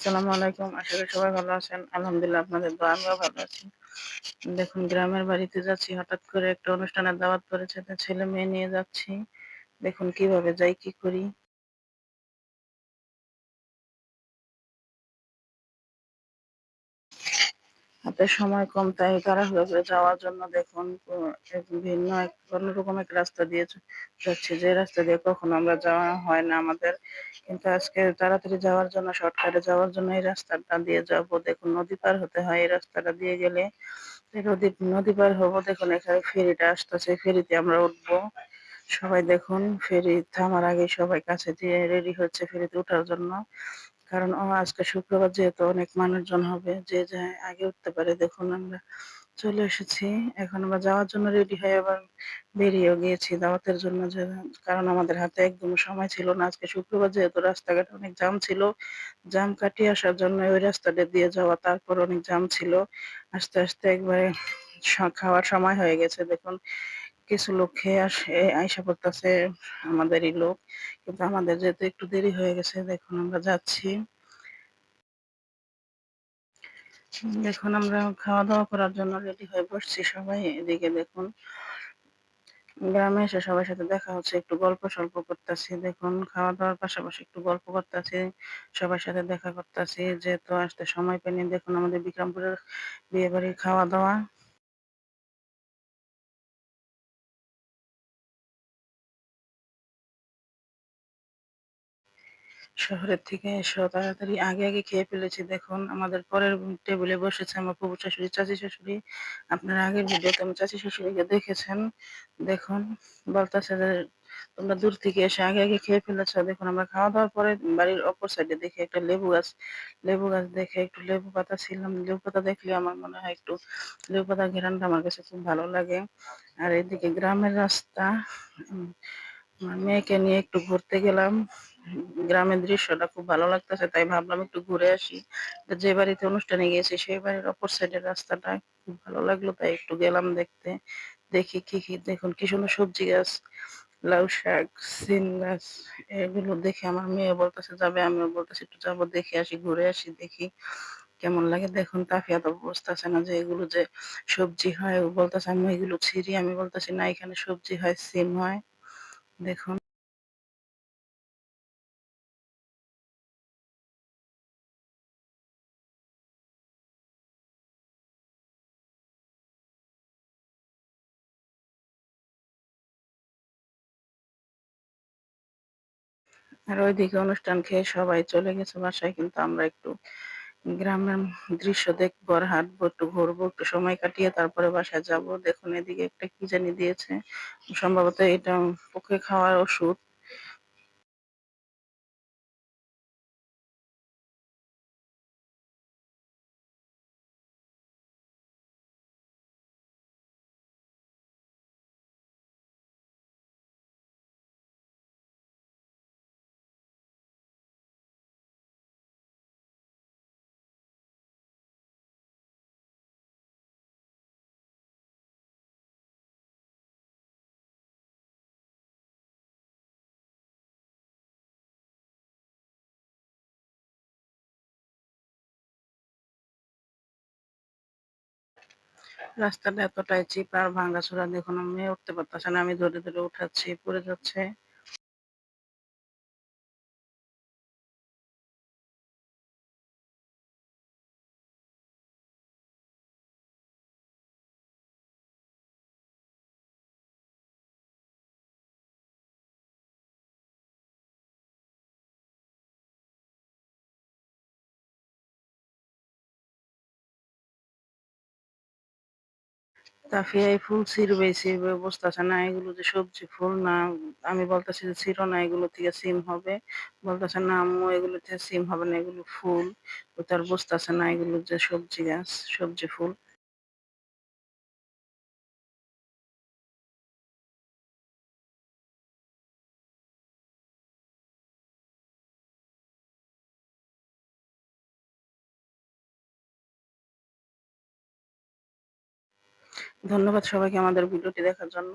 আসসালামু আলাইকুম। আশা করি সবাই ভালো আছেন। আলহামদুলিল্লাহ, আপনাদের দোয়া আমিও ভালো আছি। দেখুন, গ্রামের বাড়িতে যাচ্ছি, হঠাৎ করে একটা অনুষ্ঠানের দাওয়াত পড়েছে ছেলে মেয়ে নিয়ে যাচ্ছি। দেখুন, কীভাবে যাই, কি করি? হাতে সময় কম, তাই তাড়াহুড়ো যাওয়ার জন্য দেখুন ভিন্ন এক, অন্যরকম এক রাস্তা দিয়ে যাচ্ছি। যে রাস্তা দিয়ে কখনো আমরা যাওয়া হয় না আমাদের। কিন্তু আজকে তাড়াতাড়ি যাওয়ার জন্য, শর্টকাটে যাওয়ার জন্য এই রাস্তাটা দিয়ে যাব। দেখুন, নদী পার হতে হয় এই রাস্তাটা দিয়ে গেলে। নদী নদী পার হব, দেখুন, এখানে ফেরিটা আসতেছে, ফেরিতে আমরা উঠবো। সবাই দেখুন, ফেরি থামার আগে সবাই কাছে দিয়ে রেডি হচ্ছে ফেরিতে ওঠার জন্য। কারণ আজকে শুক্রবার যেহেতু অনেক মানুষজন হবে, যে যায় আগে উঠতে পারে, দেখুন আমরা চলে এসেছি। এখন আমরা যাওয়ার জন্য রেডি হয়ে আবার বেরিয়েও গিয়েছি দাওয়াতের জন্য, যে কারণ আমাদের হাতে একদম সময় ছিল না। আজকে শুক্রবার যেহেতু রাস্তাঘাট অনেক জাম ছিল জাম কাটিয়ে আসার জন্য ওই রাস্তাটা দিয়ে যাওয়া, তারপর অনেক জাম ছিল। আস্তে আস্তে একবারে খাওয়ার সময় হয়ে গেছে, দেখুন। কিছু লোক খেয়ে আসে, আইসা পড়তেছে আমাদেরই লোক। কিন্তু আমাদের যেহেতু একটু দেরি হয়ে গেছে, দেখুন আমরা যাচ্ছি। দেখুন আমরা খাওয়া দাওয়া করার জন্য রেডি হয়ে বসছি সবাই, এদিকে দেখুন। গ্রামে এসে সবার সাথে দেখা হচ্ছে, একটু গল্প সল্প করতেছি। দেখুন খাওয়া দাওয়ার পাশাপাশি একটু গল্প করতেছি, সবার সাথে দেখা করতেছি। যেহেতু আসতে সময় পেনি দেখুন আমাদের বিক্রমপুরের বিয়ে বাড়ির খাওয়া দাওয়া শহরের থেকে এসো তাড়াতাড়ি আগে আগে খেয়ে ফেলেছি। দেখুন, আমাদের পরের টেবিলে বসেছে আমার প্রভু শাশুড়ি, চাচি শাশুড়ি। আপনারা আগের ভিডিওতে আমি চাচি শাশুড়িকে দেখেছেন। দেখুন, বলতেছে যে, তোমরা দূর থেকে এসে আগে আগে খেয়ে ফেলেছ। দেখুন, আমরা খাওয়া দাওয়ার পরে বাড়ির অপর সাইডে দেখে একটা লেবু গাছ। লেবু গাছ দেখে একটু লেবু পাতা ছিলাম। লেবু পাতা দেখলে আমার মনে হয় একটু লেবু পাতা ঘেরানটা আমার কাছে খুব ভালো লাগে। আর এদিকে গ্রামের রাস্তা। মেয়েকে নিয়ে একটু ঘুরতে গেলাম। গ্রামের দৃশ্যটা খুব ভালো লাগতেছে, তাই ভাবলাম একটু ঘুরে আসি। যে বাড়িতে অনুষ্ঠানে গিয়েছি, সেই বাড়ির অপর সাইডের রাস্তাটা খুব ভালো লাগল, তাই একটু গেলাম দেখতে। দেখি কি কি, দেখুন কি সুন্দর সবজি গাছ, লাউ শাক, সিম গাছ, এগুলো দেখে আমার মেয়ে বলতেছে, যাবে, আমিও বলতেছি, একটু যাব, দেখে আসি, ঘুরে আসি, দেখি কেমন লাগে। দেখুন, তাফিয়া তো বুঝতেছে না যে এগুলো যে সবজি হয় বলতেছে, আমি এগুলো ছিঁড়ি, আমি বলতেছি, না, এখানে সবজি হয়, সিম হয়। দেখুন আর ওইদিকে অনুষ্ঠান খেয়ে সবাই চলে গেছে বাসায়, কিন্তু আমরা একটু গ্রামের দৃশ্য দেখব আর হাঁটবো, একটু ঘুরবো, একটু সময় কাটিয়ে তারপরে বাসায় যাব। দেখুন এদিকে একটা কি জানি দিয়েছে। সম্ভবত এটা পোকে খাওয়ার ওষুধ। রাস্তাটা এতটাই চিপ আর ভাঙাচোরা দেখুন আমি উঠতে পারতেছে না। আমি ধরে ধরে উঠাচ্ছি, পড়ে যাচ্ছে। তাফিয়া এই ফুল ছিঁড়বে ছিঁড়বে বুঝতেছে না, এগুলো যে সবজি ফুল না, আমি বলতেছি যে ছিঁড়ো না, এগুলো থেকে সিম হবে। বলতেছে, না আম্মু, এগুলো থেকে সিম হবে না, এগুলো ফুল। ও তার বসতেছে না, এগুলো যে সবজি গাছ, সবজি ফুল। ধন্যবাদ সবাইকে আমাদের ভিডিওটি দেখার জন্য।